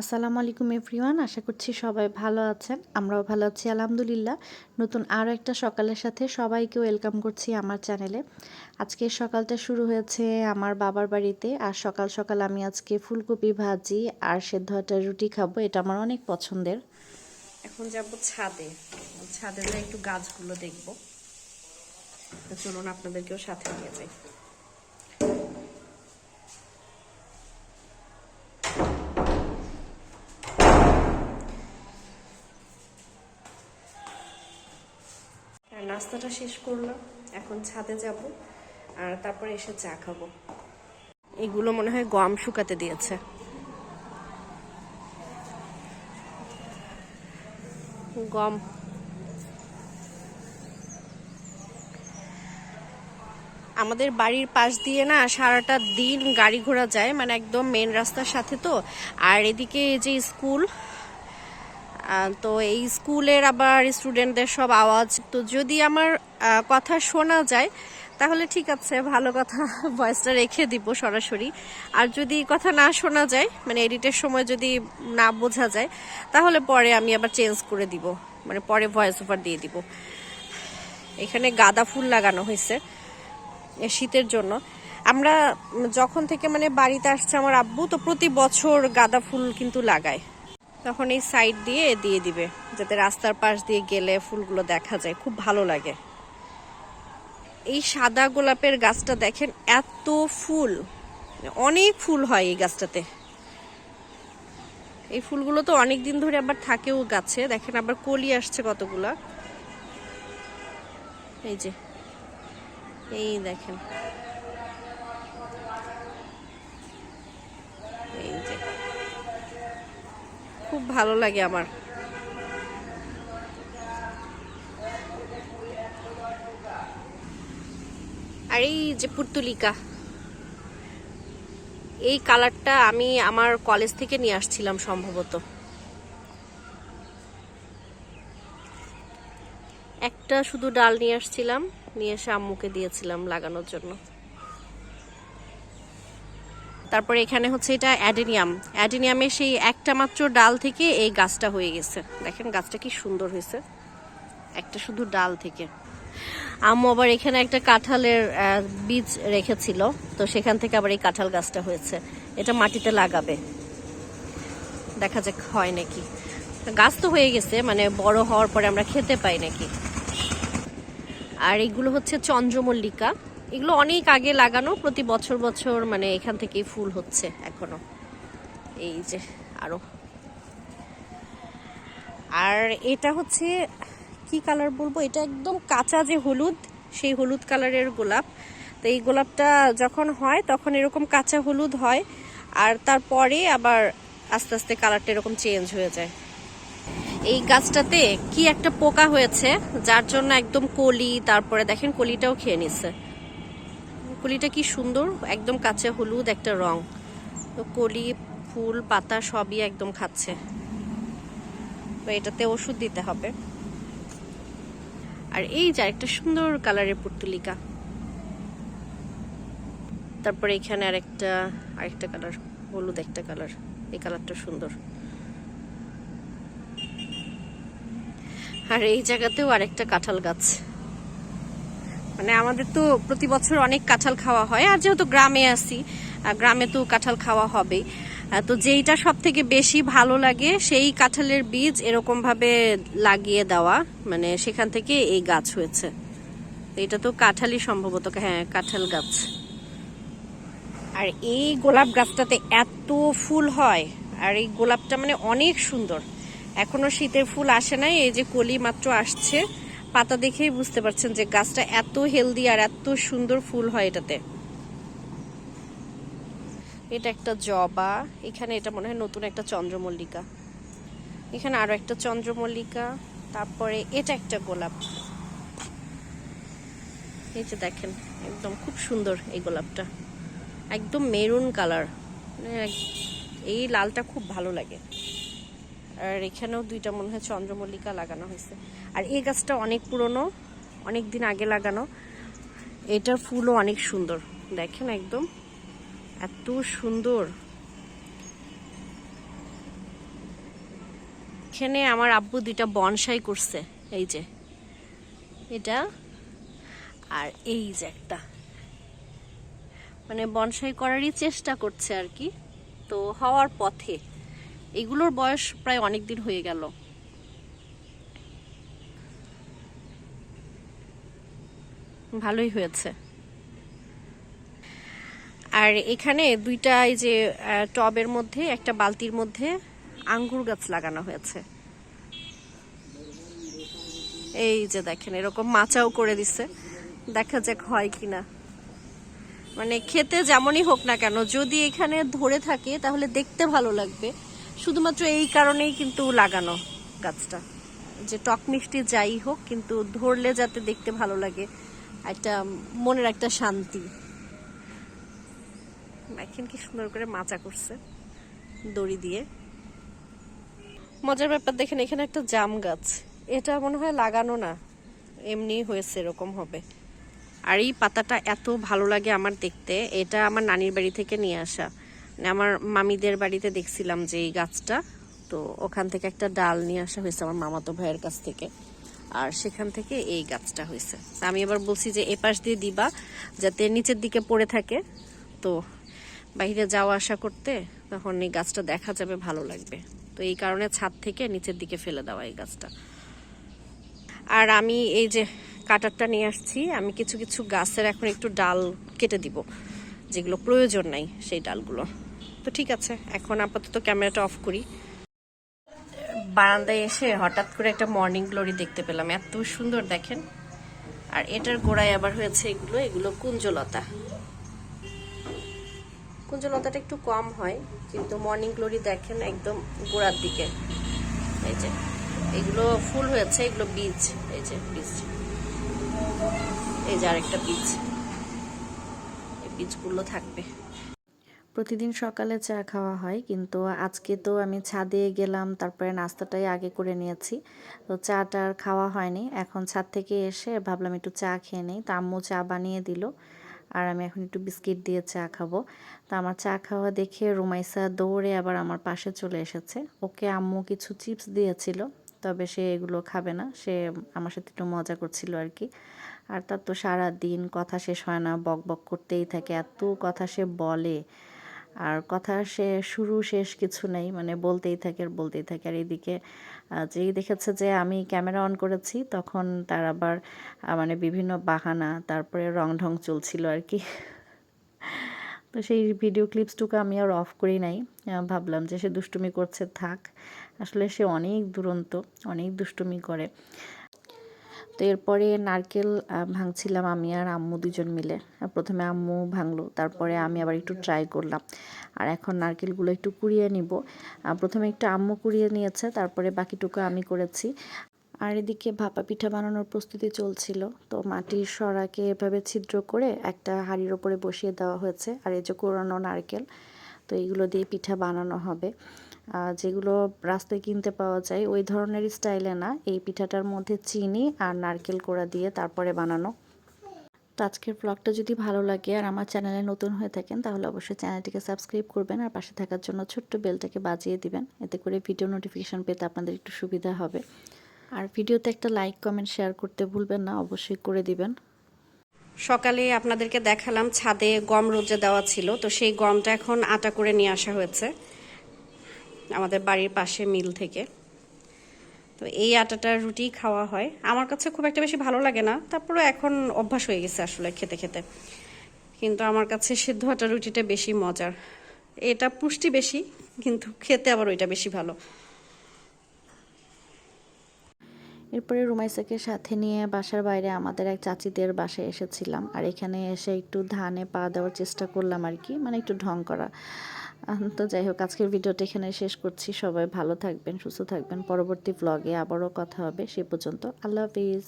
আসসালামু আলাইকুম এভরিওয়ান, আশা করছি সবাই ভালো আছেন। আমরাও ভালো আছি, আলহামদুলিল্লাহ। নতুন আরও একটা সকালের সাথে সবাইকে ওয়েলকাম করছি আমার চ্যানেলে। আজকে সকালটা শুরু হয়েছে আমার বাবার বাড়িতে, আর সকাল সকাল আমি আজকে ফুলকপি ভাজি আর সেদ্ধ একটা রুটি খাব, এটা আমার অনেক পছন্দের। এখন যাব ছাদে। ছাদে একটু গাছগুলো দেখব। চলুন আপনাদেরকেও সাথে নিয়ে যাই। নাস্তাটা শেষ করলাম। এখন ছাদে যাব আর তারপরে এসে চা খাব। এগুলো মনে হয় গম শুকাতে দিয়েছে। গম। আমাদের বাড়ির পাশ দিয়ে না সারাটা দিন গাড়ি ঘোড়া যায় মানে একদম মেন রাস্তার সাথে তো। আর এদিকে যে স্কুল তো এই স্কুলের আবার স্টুডেন্টদের সব আওয়াজ। তো যদি আমার কথা শোনা যায়, তাহলে ঠিক আছে, ভালো কথা ভয়েসটা রেখে দিব সরাসরি। আর যদি কথা না শোনা যায় মানে এডিটের সময় যদি না বোঝা যায়, তাহলে পরে আমি আবার চেঞ্জ করে দিব। মানে পরে ভয়েস ওভার দিয়ে দিব। এখানে গাঁদা ফুল লাগানো হয়েছে শীতের জন্য। আমরা যখন থেকে মানে বাড়িতে আসছে আমার আব্বু, তো প্রতি বছর গাঁদা ফুল কিন্তু লাগায়। তখন এই সাইড দিয়ে দিয়ে দিবে, যাতে রাস্তার পাশ দিয়ে গেলে ফুলগুলো দেখা যায়। খুব ভালো লাগে। এই সাদা গোলাপের গাছটা দেখেন, এত ফুল। অনেক ফুল হয় এই গাছটাতে। এই ফুলগুলো তো অনেক দিন ধরে আবার থাকেও গাছে। দেখেন আবার কলি আসছে কতগুলা। এই যে, এই দেখেন এই যে খুব ভালো লাগে আমার। আর এই যে পুর্তুলিকা, এই কালারটা আমি আমার কলেজ থেকে নিয়ে আসছিলাম সম্ভবত। একটা শুধু ডাল নিয়ে আসছিলাম, নিয়ে এসে আম্মুকে দিয়েছিলাম লাগানোর জন্য। তারপরে এখানে হচ্ছে এটা অ্যাডেনিয়াম। অ্যাডেনিয়ামের সেই একটা মাত্র ডাল থেকে এই গাছটা হয়ে গেছে। দেখেন গাছটা কি সুন্দর হয়েছে। একটা শুধু ডাল থেকে। আম্মু আবার এখানে একটা কাঁঠালের বীজ রেখেছিল। তো সেখান থেকে আবার এই কাঁঠাল গাছটা হয়েছে। এটা মাটিতে লাগাবে। দেখা যাক হয় নাকি। গাছ তো হয়ে গেছে মানে বড় হওয়ার পরে আমরা খেতে পাই নাকি। আর এগুলো হচ্ছে চন্দ্রমল্লিকা। এগুলো অনেক আগে লাগানো, প্রতি বছর বছর মানে এখান থেকেই ফুল হচ্ছে এখনও। এই যে আরও। আর এটা হচ্ছে, কি কালার বলব? এটা একদম কাঁচা যে হলুদ, সেই হলুদ কালারের গোলাপ। তো এই গোলাপটা যখন হয়, তখন এরকম কাঁচা হলুদ হয়, আর তারপরে আবার আস্তে আস্তে কালারটা এরকম চেঞ্জ হয়ে যায়। এই গাছটাতে কি একটা পোকা হয়েছে, যার জন্য একদম কলি, তারপরে দেখেন কলিটাও খেয়ে নিচ্ছে। কলিটা কি সুন্দর, একদম কাঁচা হলুদ একটা রং। তো কলি, ফুল, পাতা সবই একদম খাচ্ছে। তো এটাতে ওষুধ দিতে হবে। আর এই যে একটা সুন্দর কালারের পুর্তুলিকা। তারপরে এখানে আরেকটা আরেকটা কালার, হলুদ একটা কালার। এই কালারটা সুন্দর। আর এই জায়গাতেও আরেকটা কাঁঠাল গাছ। মানে আমাদের তো প্রতি বছর অনেক কাঁঠাল খাওয়া হয় আর যেহেতু গ্রামে আহ, গ্রামে তো কাঁঠাল খাওয়া আহ, তো যেইটা সব থেকে বেশি ভালো লাগে সেই কাঁঠালের বীজ এরকম ভাবে লাগিয়ে দেওয়া মানে সেখান থেকে এই গাছ হয়েছে। এটা তো কাঁঠালই সম্ভবত হ্যাঁ কাঁঠাল গাছ। আর এই গোলাপ গাছটাতে এত ফুল হয় আর এই গোলাপটা মানে অনেক সুন্দর। এখনও শীতের ফুল আসে নাই এই যে কলি মাত্র আসছে। পাতা দেখেই বুঝতে পারছেন যে গাছটা এত হেলদি আর এত সুন্দর ফুল হয় এটাতে। এটা একটা জবা, এখানে এটা মনে হয় নতুন একটা চন্দ্রমল্লিকা। এখানে আরও একটা চন্দ্রমল্লিকা, তারপরে এটা একটা গোলাপ। এই যে দেখেন, একদম খুব সুন্দর এই গোলাপটা। একদম মেরুন কালার। এই লালটা খুব ভালো লাগে। আর এখানেও দুইটা মনে হয় চন্দ্রমল্লিকা লাগানো হয়েছে। আর এই গাছটা অনেক পুরনো, অনেক দিন আগে লাগানো। এটার ফুলও অনেক সুন্দর। দেখেন একদম, এত সুন্দর। এখানে আমার আব্বু দুইটা বনসাই করছে, এই যে। এটা আর এই যে একটা। মানে বনসাই করারই চেষ্টা করছে আর কি। তো হওয়ার পথে। এগুলোর বয়স প্রায় অনেক দিন হয়ে গেল। ভালোই হয়েছে। আর এখানে দুইটা এই যে টবের মধ্যে, একটা বালতির মধ্যে আঙ্গুর গাছ লাগানো হয়েছে। এই যে দেখেন, এরকম মাচাও করে দিছে। দেখা যাক হয় কিনা। মানে খেতে যেমনই হোক না কেন, যদি এখানে ধরে থাকে, তাহলে দেখতে ভালো লাগবে। শুধুমাত্র এই কারণেই কিন্তু লাগানো গাছটা। যে টক মিষ্টি যাই হোক, কিন্তু ধরলে যাতে দেখতে ভালো লাগে, একটা মনের একটা শান্তি। দেখেন কি সুন্দর করে মাচা করছে দড়ি দিয়ে। মজার ব্যাপার দেখেন, এখানে একটা জাম গাছ। এটা মনে হয় লাগানো না, এমনি হয়েছে, এরকম হবে। আর এই পাতাটা এত ভালো লাগে আমার দেখতে, এটা আমার নানির বাড়ি থেকে নিয়ে আসা। আমার মামিদের বাড়িতে দেখছিলাম যে এই গাছটা। তো ওখান থেকে একটা ডাল নিয়ে আসা হয়েছে আমার মামাতো ভাইয়ের কাছ থেকে। আর সেখান থেকে এই গাছটা হয়েছে। আমি এবার বলছি যে এপাশ দিয়ে দিবা, যাতে নিচের দিকে পড়ে থাকে। তো বাইরে যাওয়া আসা করতে তখন এই গাছটা দেখা যাবে, ভালো লাগবে। তো এই কারণে ছাদ থেকে নিচের দিকে ফেলে দেওয়া এই গাছটা। আর আমি এই যে কাটারটা নিয়ে আসছি, আমি কিছু কিছু গাছের এখন একটু ডাল কেটে দিব, যেগুলো প্রয়োজন নাই সেই ডালগুলো। তো ঠিক আছে, এখন আপাতত ক্যামেরাটা অফ করি। বারান্দায় এসে হঠাৎ করে একটা মর্নিং গ্লোরি দেখতে পেলাম। এত সুন্দর দেখেন। আর এটার গোড়ায় আবার হয়েছে এগুলো এগুলো কুঞ্জলতা। কুঞ্জলতাটা একটু কম হয়, কিন্তু মর্নিং গ্লোরি দেখেন একদম গোড়ার দিকে। এই যে, এগুলো ফুল হয়েছে, এগুলো বীজ, এই যে বীজ। এই যে আরেকটা বীজ। এই বীজগুলো থাকবে। প্রতিদিন সকালে চা খাওয়া হয়, কিন্তু আজকে তো আমি ছাদে গেলাম, তারপরে নাস্তাটাই আগে করে নিয়েছি। তো চাটা আর খাওয়া হয়নি। এখন ছাদ থেকে এসে ভাবলাম একটু চা খেয়ে নিই। তো আম্মু চা বানিয়ে দিল। আর আমি এখন একটু বিস্কিট দিয়ে চা খাব। তো আমার চা খাওয়া দেখে রুমাইসা দৌড়ে আবার আমার পাশে চলে এসেছে। ওকে আম্মু কিছু চিপস দিয়েছিল, তবে সে এগুলো খাবে না। সে আমার সাথে একটু মজা করছিল আর কি। আর তার তো সারা দিন কথা শেষ হয় না, বক বক করতেই থাকে। এত কথা সে বলে। আর কথা সে, শুরু শেষ কিছু নেই মানে বলতেই থাকে আর বলতেই থাকে। আর এদিকে যেই দেখেছে যে আমি ক্যামেরা অন করেছি, তখন তার আবার মানে বিভিন্ন বাহানা, তারপরে রং ঢং চলছিল আর কি। তো সেই ভিডিও ক্লিপসটুকু আমি আর অফ করি নাই। ভাবলাম যে সে দুষ্টুমি করছে, থাক। আসলে সে অনেক দুরন্ত, অনেক দুষ্টুমি করে। তো এরপরে নারকেল ভাঙছিলাম আমি আর আম্মু দুজন মিলে। প্রথমে আম্মু ভাঙলো, তারপরে আমি আবার একটু ট্রাই করলাম। আর এখন নারকেলগুলো একটু কুড়িয়ে নিব। প্রথমে একটু আম্মু কুড়িয়ে নিয়েছে, তারপরে বাকিটুকু আমি করেছি। আর এদিকে ভাপা পিঠা বানানোর প্রস্তুতি চলছিল। তো মাটির সরাকে এভাবে ছিদ্র করে একটা হাঁড়ির ওপরে বসিয়ে দেওয়া হয়েছে। আর এই যে কোরানো নারকেল, তো এইগুলো দিয়ে পিঠা বানানো হবে। যেগুলো রাস্তায় কিনতে পাওয়া যায়, ওই ধরনের স্টাইলে না, এই পিঠাটার মধ্যে চিনি আর নারকেল কোড়া দিয়ে তারপরে বানানো। তো আজকের ব্লগটা যদি ভালো লাগে আর আমার চ্যানেলে নতুন হয়ে থাকেন, তাহলে অবশ্যই চ্যানেলটিকে সাবস্ক্রাইব করবেন আর পাশে থাকার জন্য ছোট্ট বেলটাকে বাজিয়ে দিবেন। এতে করে ভিডিও নোটিফিকেশন পেতে আপনাদের একটু সুবিধা হবে। আর ভিডিওতে একটা লাইক কমেন্ট শেয়ার করতে ভুলবেন না, অবশ্যই করে দিবেন। সকালে আপনাদেরকে দেখালাম ছাদে গম রোজে দেওয়া ছিল, তো সেই গমটা এখন আটা করে নিয়ে আসা হয়েছে। আমাদের বাড়ির পাশে মিল থেকে। তো এই আটাটার রুটি খাওয়া হয়। আমার কাছে খুব একটা বেশি ভালো লাগে না। তারপরে এখন অভ্যাস হয়ে গেছে আসলে খেতে খেতে। কিন্তু আমার কাছে সিদ্ধ আটা রুটিটা বেশি মজার। এটা পুষ্টি বেশি, কিন্তু খেতে আবার ওইটা বেশি ভালো। এরপরে রুমাইসাকে সাথে নিয়ে বাসার বাইরে আমাদের এক চাচিদের বাসায় এসেছিলাম। আর এখানে এসে একটু ধানে পা দেওয়ার চেষ্টা করলাম আর কি। মানে একটু ঢং করা। তো যাই হোক, আজকের ভিডিওটা এখানে শেষ করছি। সবাই ভালো থাকবেন, সুস্থ থাকবেন। পরবর্তী ব্লগে আবারও কথা হবে। সে পর্যন্ত আল্লাহ হাফিজ।